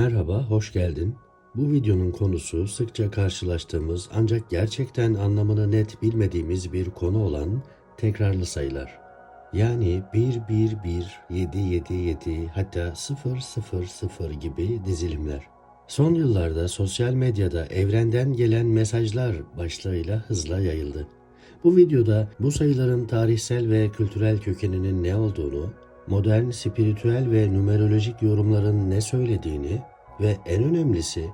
Merhaba, hoş geldin. Bu videonun konusu sıkça karşılaştığımız ancak gerçekten anlamını net bilmediğimiz bir konu olan tekrarlı sayılar. Yani 1 1 1 7 7 7 hatta 0 0 0 gibi dizilimler. Son yıllarda sosyal medyada evrenden gelen mesajlar başlığıyla hızla yayıldı. Bu videoda bu sayıların tarihsel ve kültürel kökeninin ne olduğunu, modern, spiritüel ve numerolojik yorumların ne söylediğini ve en önemlisi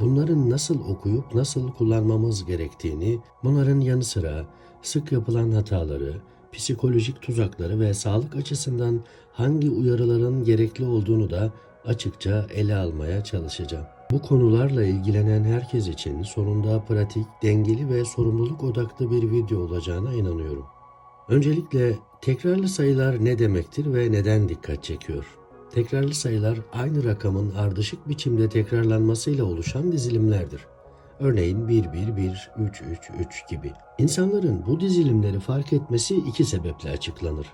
bunların nasıl okuyup nasıl kullanmamız gerektiğini, bunların yanı sıra sık yapılan hataları, psikolojik tuzakları ve sağlık açısından hangi uyarıların gerekli olduğunu da açıkça ele almaya çalışacağım. Bu konularla ilgilenen herkes için sonunda pratik, dengeli ve sorumluluk odaklı bir video olacağına inanıyorum. Öncelikle tekrarlı sayılar ne demektir ve neden dikkat çekiyor? Tekrarlı sayılar aynı rakamın ardışık biçimde tekrarlanmasıyla oluşan dizilimlerdir. Örneğin 1 1 1 3 3 3 gibi. İnsanların bu dizilimleri fark etmesi iki sebeple açıklanır.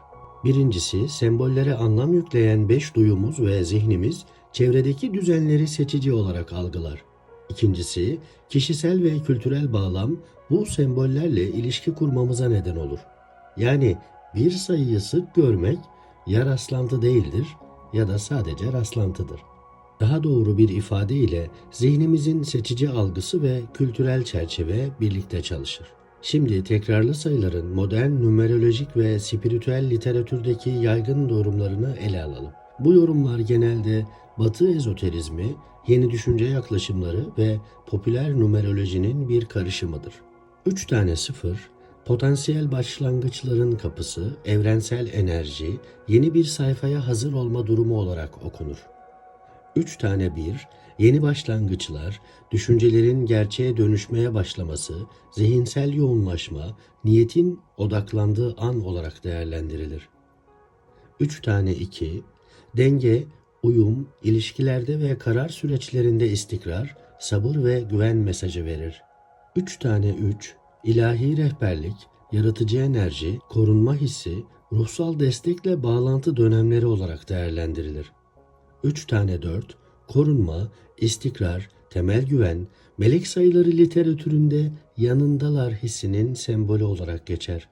Birincisi sembollere anlam yükleyen beş duyumuz ve zihnimiz çevredeki düzenleri seçici olarak algılar. İkincisi kişisel ve kültürel bağlam bu sembollerle ilişki kurmamıza neden olur. Yani bir sayıyı sık görmek ya rastlantı değildir ya da sadece rastlantıdır. Daha doğru bir ifade ile zihnimizin seçici algısı ve kültürel çerçeve birlikte çalışır. Şimdi tekrarlı sayıların modern numerolojik ve spiritüel literatürdeki yaygın yorumlarını ele alalım. Bu yorumlar genelde Batı ezoterizmi, yeni düşünce yaklaşımları ve popüler numerolojinin bir karışımıdır. Üç tane sıfır, potansiyel başlangıçların kapısı, evrensel enerji, yeni bir sayfaya hazır olma durumu olarak okunur. Üç tane bir, yeni başlangıçlar, düşüncelerin gerçeğe dönüşmeye başlaması, zihinsel yoğunlaşma, niyetin odaklandığı an olarak değerlendirilir. Üç tane iki, denge, uyum, ilişkilerde ve karar süreçlerinde istikrar, sabır ve güven mesajı verir. Üç tane üç, ilahi rehberlik, yaratıcı enerji, korunma hissi, ruhsal destekle bağlantı dönemleri olarak değerlendirilir. 3 tane 4, korunma, istikrar, temel güven, melek sayıları literatüründe yanındalar hissinin sembolü olarak geçer.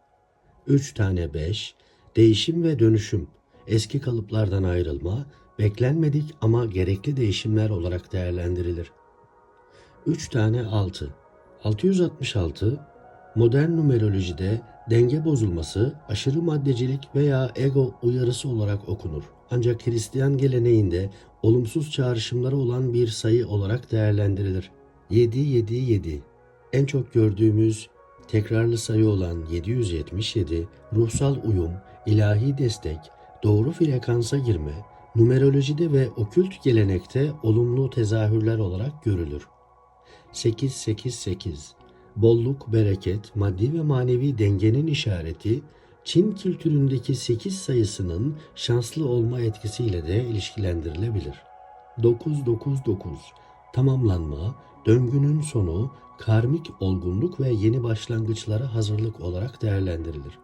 3 tane 5, değişim ve dönüşüm, eski kalıplardan ayrılma, beklenmedik ama gerekli değişimler olarak değerlendirilir. 3 tane 6, 666, modern numerolojide denge bozulması, aşırı maddecilik veya ego uyarısı olarak okunur. Ancak Hristiyan geleneğinde olumsuz çağrışımları olan bir sayı olarak değerlendirilir. 777 En çok gördüğümüz tekrarlı sayı olan 777 ruhsal uyum, ilahi destek, doğru frekansa girme, numerolojide ve okült gelenekte olumlu tezahürler olarak görülür. 888 Bolluk, bereket, maddi ve manevi dengenin işareti, Çin kültüründeki 8 sayısının şanslı olma etkisiyle de ilişkilendirilebilir. 999 Tamamlanma, döngünün sonu, karmik olgunluk ve yeni başlangıçlara hazırlık olarak değerlendirilir.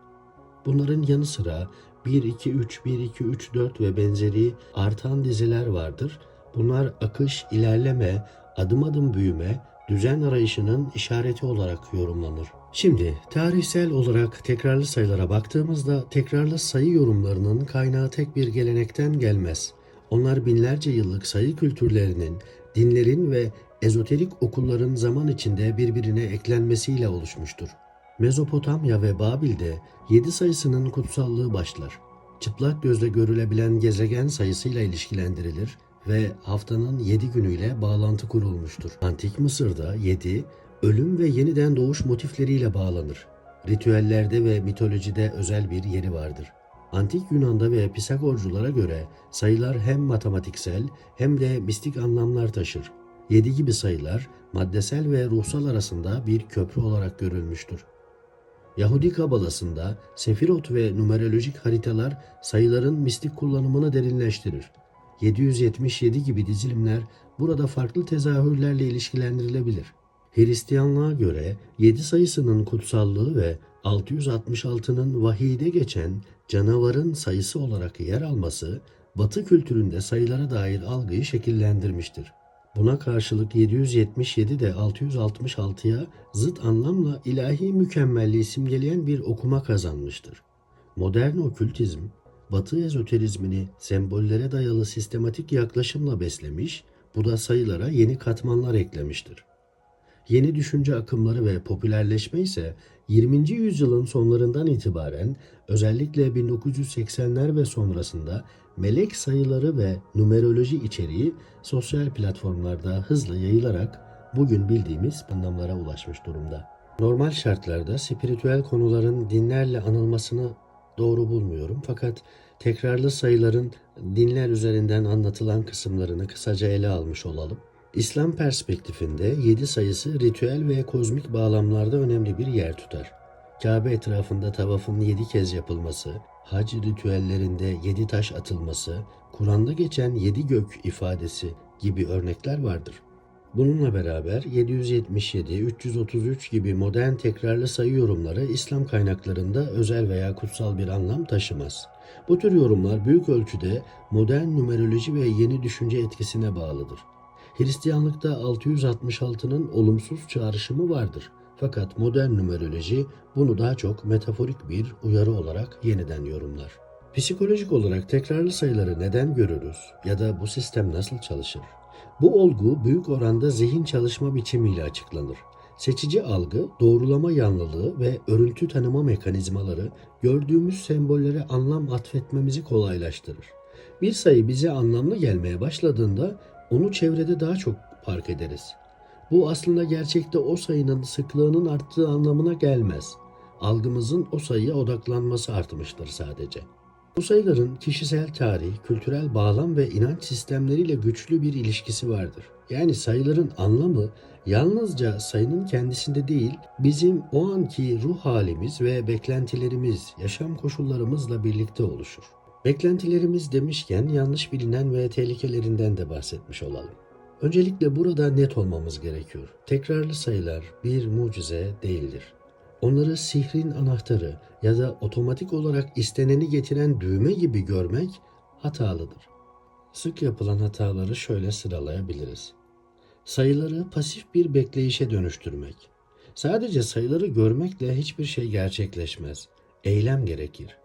Bunların yanı sıra 1 2 3 1 2 3 4 ve benzeri artan diziler vardır. Bunlar akış, ilerleme, adım adım büyüme, düzen arayışının işareti olarak yorumlanır. Şimdi tarihsel olarak tekrarlı sayılara baktığımızda tekrarlı sayı yorumlarının kaynağı tek bir gelenekten gelmez. Onlar binlerce yıllık sayı kültürlerinin, dinlerin ve ezoterik okulların zaman içinde birbirine eklenmesiyle oluşmuştur. Mezopotamya ve Babil'de 7 sayısının kutsallığı başlar. Çıplak gözle görülebilen gezegen sayısıyla ilişkilendirilir ve haftanın 7 günüyle bağlantı kurulmuştur. Antik Mısır'da 7, ölüm ve yeniden doğuş motifleriyle bağlanır. Ritüellerde ve mitolojide özel bir yeri vardır. Antik Yunan'da ve Pisagorculara göre sayılar hem matematiksel hem de mistik anlamlar taşır. 7 gibi sayılar maddesel ve ruhsal arasında bir köprü olarak görülmüştür. Yahudi kabalasında sefirot ve numerolojik haritalar sayıların mistik kullanımını derinleştirir. 777 gibi dizilimler burada farklı tezahürlerle ilişkilendirilebilir. Hristiyanlığa göre 7 sayısının kutsallığı ve 666'nın vahide geçen canavarın sayısı olarak yer alması Batı kültüründe sayılara dair algıyı şekillendirmiştir. Buna karşılık 777 de 666'ya zıt anlamla ilahi mükemmelliği simgeleyen bir okuma kazanmıştır. Modern okültizm, Batı ezoterizmini sembollere dayalı sistematik yaklaşımla beslemiş, bu da sayılara yeni katmanlar eklemiştir. Yeni düşünce akımları ve popülerleşme ise 20. yüzyılın sonlarından itibaren özellikle 1980'ler ve sonrasında melek sayıları ve numeroloji içeriği sosyal platformlarda hızla yayılarak bugün bildiğimiz anlamlara ulaşmış durumda. Normal şartlarda spiritüel konuların dinlerle anılmasını doğru bulmuyorum fakat tekrarlı sayıların dinler üzerinden anlatılan kısımlarını kısaca ele almış olalım. İslam perspektifinde 7 sayısı ritüel ve kozmik bağlamlarda önemli bir yer tutar. Kabe etrafında tavafın 7 kez yapılması, hac ritüellerinde 7 taş atılması, Kur'an'da geçen 7 gök ifadesi gibi örnekler vardır. Bununla beraber 777, 333 gibi modern tekrarlı sayı yorumları İslam kaynaklarında özel veya kutsal bir anlam taşımaz. Bu tür yorumlar büyük ölçüde modern numeroloji ve yeni düşünce etkisine bağlıdır. Hristiyanlıkta 666'nın olumsuz çağrışımı vardır. Fakat modern numeroloji bunu daha çok metaforik bir uyarı olarak yeniden yorumlar. Psikolojik olarak tekrarlı sayıları neden görürüz ya da bu sistem nasıl çalışır? Bu olgu büyük oranda zihin çalışma biçimiyle açıklanır. Seçici algı, doğrulama yanlılığı ve örüntü tanıma mekanizmaları gördüğümüz sembollere anlam atfetmemizi kolaylaştırır. Bir sayı bize anlamlı gelmeye başladığında onu çevrede daha çok fark ederiz. Bu aslında gerçekte o sayının sıklığının arttığı anlamına gelmez. Algımızın o sayıya odaklanması artmıştır sadece. Bu sayıların kişisel tarih, kültürel bağlam ve inanç sistemleriyle güçlü bir ilişkisi vardır. Yani sayıların anlamı yalnızca sayının kendisinde değil, bizim o anki ruh halimiz ve beklentilerimiz, yaşam koşullarımızla birlikte oluşur. Beklentilerimiz demişken yanlış bilinen ve tehlikelerinden de bahsetmiş olalım. Öncelikle burada net olmamız gerekiyor. Tekrarlı sayılar bir mucize değildir. Onları sihrin anahtarı ya da otomatik olarak isteneni getiren düğme gibi görmek hatalıdır. Sık yapılan hataları şöyle sıralayabiliriz. Sayıları pasif bir bekleyişe dönüştürmek. Sadece sayıları görmekle hiçbir şey gerçekleşmez. Eylem gerekir.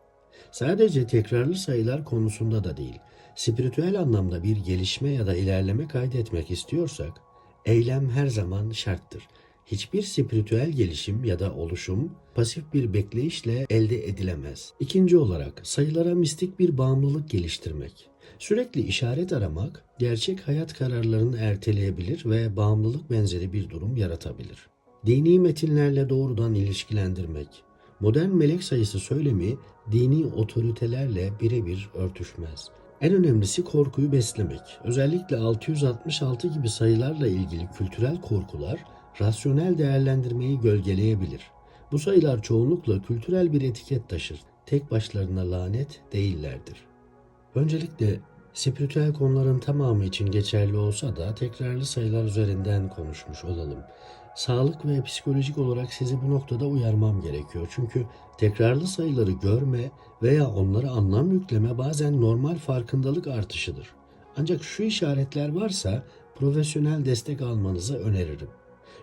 Sadece tekrarlı sayılar konusunda da değil, spiritüel anlamda bir gelişme ya da ilerleme kaydetmek istiyorsak, eylem her zaman şarttır. Hiçbir spiritüel gelişim ya da oluşum pasif bir bekleyişle elde edilemez. İkinci olarak sayılara mistik bir bağımlılık geliştirmek. Sürekli işaret aramak gerçek hayat kararlarını erteleyebilir ve bağımlılık benzeri bir durum yaratabilir. Dini metinlerle doğrudan ilişkilendirmek. Modern melek sayısı söylemi dini otoritelerle birebir örtüşmez. En önemlisi korkuyu beslemek. Özellikle 666 gibi sayılarla ilgili kültürel korkular rasyonel değerlendirmeyi gölgeleyebilir. Bu sayılar çoğunlukla kültürel bir etiket taşır. Tek başlarına lanet değillerdir. Öncelikle spiritüel konuların tamamı için geçerli olsa da tekrarlı sayılar üzerinden konuşmuş olalım. Sağlık ve psikolojik olarak sizi bu noktada uyarmam gerekiyor. Çünkü tekrarlı sayıları görme veya onlara anlam yükleme bazen normal farkındalık artışıdır. Ancak şu işaretler varsa profesyonel destek almanızı öneririm.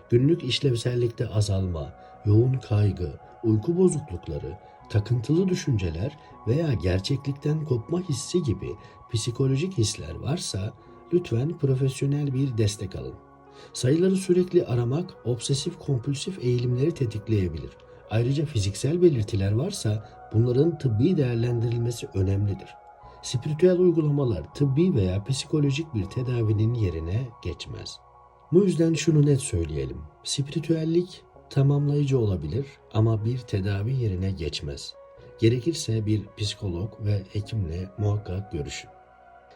Günlük işlevsellikte azalma, yoğun kaygı, uyku bozuklukları, takıntılı düşünceler veya gerçeklikten kopma hissi gibi psikolojik hisler varsa lütfen profesyonel bir destek alın. Sayıları sürekli aramak obsesif kompulsif eğilimleri tetikleyebilir. Ayrıca fiziksel belirtiler varsa bunların tıbbi değerlendirilmesi önemlidir. Spiritüel uygulamalar tıbbi veya psikolojik bir tedavinin yerine geçmez. Bu yüzden şunu net söyleyelim. Spiritüellik tamamlayıcı olabilir ama bir tedavi yerine geçmez. Gerekirse bir psikolog ve hekimle muhakkak görüşün.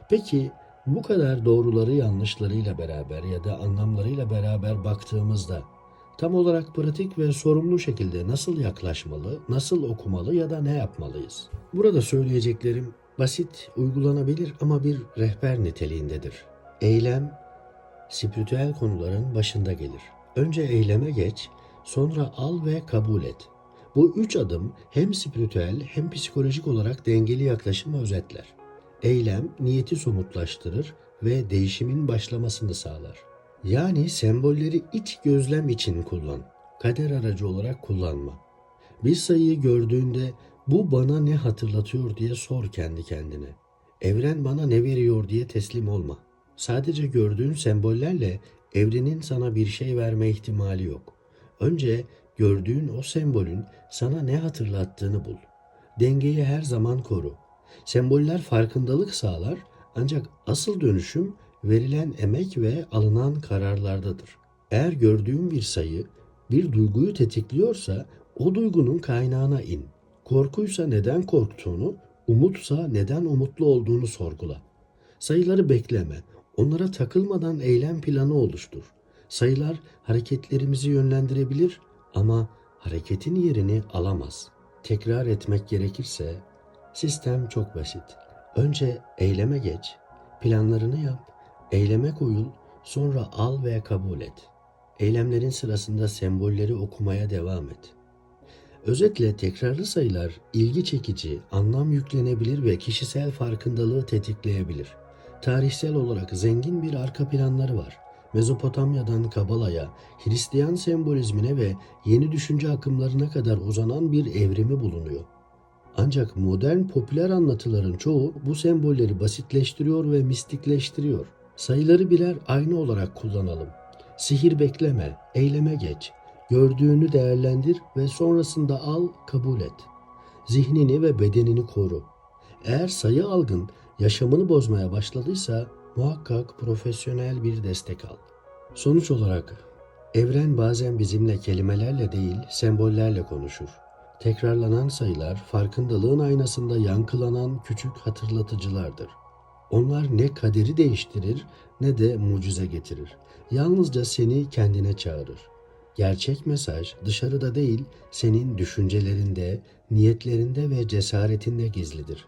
Peki bu kadar doğruları yanlışlarıyla beraber ya da anlamlarıyla beraber baktığımızda tam olarak pratik ve sorumlu şekilde nasıl yaklaşmalı, nasıl okumalı ya da ne yapmalıyız? Burada söyleyeceklerim basit, uygulanabilir ama bir rehber niteliğindedir. Eylem, spiritüel konuların başında gelir. Önce eyleme geç, sonra al ve kabul et. Bu üç adım hem spiritüel hem psikolojik olarak dengeli yaklaşımı özetler. Eylem niyeti somutlaştırır ve değişimin başlamasını sağlar. Yani sembolleri iç gözlem için kullan. Kader aracı olarak kullanma. Bir sayıyı gördüğünde bu bana ne hatırlatıyor diye sor kendi kendine. Evren bana ne veriyor diye teslim olma. Sadece gördüğün sembollerle evrenin sana bir şey verme ihtimali yok. Önce gördüğün o sembolün sana ne hatırlattığını bul. Dengeyi her zaman koru. Semboller farkındalık sağlar ancak asıl dönüşüm verilen emek ve alınan kararlardadır. Eğer gördüğün bir sayı bir duyguyu tetikliyorsa o duygunun kaynağına in. Korkuysa neden korktuğunu, umutsa neden umutlu olduğunu sorgula. Sayıları bekleme. Onlara takılmadan eylem planı oluştur. Sayılar hareketlerimizi yönlendirebilir ama hareketin yerini alamaz. Tekrar etmek gerekirse sistem çok basit. Önce eyleme geç, planlarını yap, eyleme koyul, sonra al ve kabul et. Eylemlerin sırasında sembolleri okumaya devam et. Özetle tekrarlı sayılar ilgi çekici, anlam yüklenebilir ve kişisel farkındalığı tetikleyebilir. Tarihsel olarak zengin bir arka planları var. Mezopotamya'dan Kabala'ya, Hristiyan sembolizmine ve yeni düşünce akımlarına kadar uzanan bir evrimi bulunuyor. Ancak modern popüler anlatıların çoğu bu sembolleri basitleştiriyor ve mistikleştiriyor. Sayıları birer ayna olarak kullanalım. Sihir bekleme, eyleme geç. Gördüğünü değerlendir ve sonrasında al, kabul et. Zihnini ve bedenini koru. Eğer sayı algın yaşamını bozmaya başladıysa muhakkak profesyonel bir destek al. Sonuç olarak evren bazen bizimle kelimelerle değil sembollerle konuşur. Tekrarlanan sayılar farkındalığın aynasında yankılanan küçük hatırlatıcılardır. Onlar ne kaderi değiştirir ne de mucize getirir. Yalnızca seni kendine çağırır. Gerçek mesaj dışarıda değil, senin düşüncelerinde, niyetlerinde ve cesaretinde gizlidir.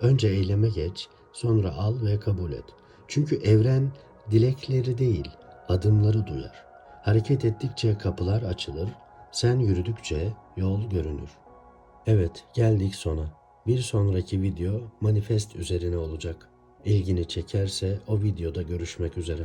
Önce eyleme geç, sonra al ve kabul et. Çünkü evren dilekleri değil, adımları duyar. Hareket ettikçe kapılar açılır, sen yürüdükçe yol görünür. Evet, geldik sona. Bir sonraki video manifest üzerine olacak. İlgini çekerse o videoda görüşmek üzere.